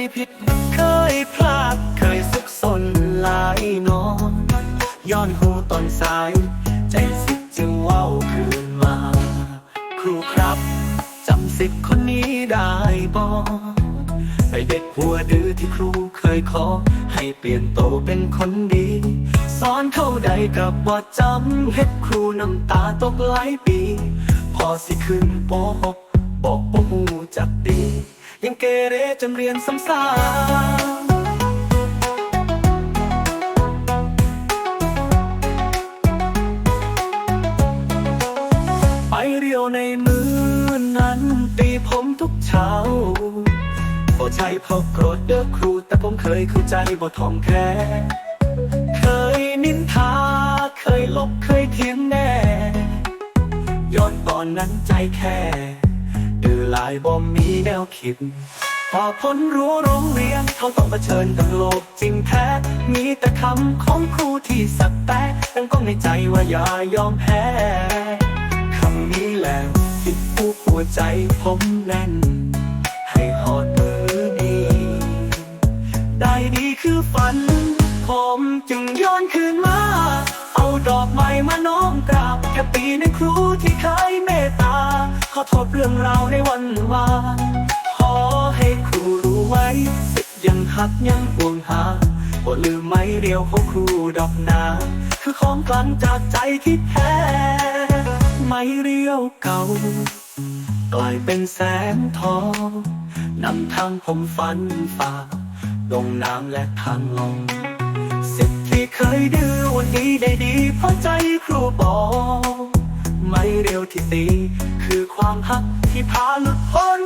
ยผิด เคยพลาด เคยสุกสนหลายนอนย้อนหูตอนสาย ใจสิจึงว้าวคืนมา ครูครับ จำสิทคนนี้ได้บอไอเด็กหัวดื้อที่ครูเคยขอ ให้เปลี่ยนโตเป็นคนดี สอนเท่าใดกับว่าจำเห็ดครูน้ำตาตกหลายปี พอสิขึ้นปอกบอกปหูจักดี ยังเกเรจนเรียนซ้ำซากไปเรียวในมือนั้นตีผมทุกเช้าบ่ใช่เพราะโกรธเด้อครู แต่ผมเคยเข้าใจบ่ทองแค่เคยนินทา เคยลบเคยเถียงแน่ย้อนตอนนั้นใจแค่ ลายบ่มีแนวคิด พอพ้นรั้วโรงเรียนเขาต้องเผชิญกับโลกจริงแท้ มีแต่คำของครูที่สักแต่ตั้งก้องในใจว่าอย่ายอมแพ้คำนี้แหละที่ผูกหัวใจผมแน่น ให้หอดมือนี้ได้ดีคือฝัน ผมจึงย้อนคืนมา เอาดอกไม้มาน้อมกราบแค่ปีในครูที่เคยเมตตา ขอโทษเรื่องราวในวันวานขอให้ครูรู้ไว้สิยังหักยังห่วงหาบ่ลืมไม่เดียวของครูดอกนา คือของกลังจากใจที่แท้ไม่เรียวเก่ากลายเป็นแสงทองนำทางผมฝันฝ่าลงน้ำและทางลงสิ่งที่เคยดื้อวันนี้ได้ดีเพราะใจครูบอก ไม่เร็วที่สีคือความหักที่พาหลุดพ้น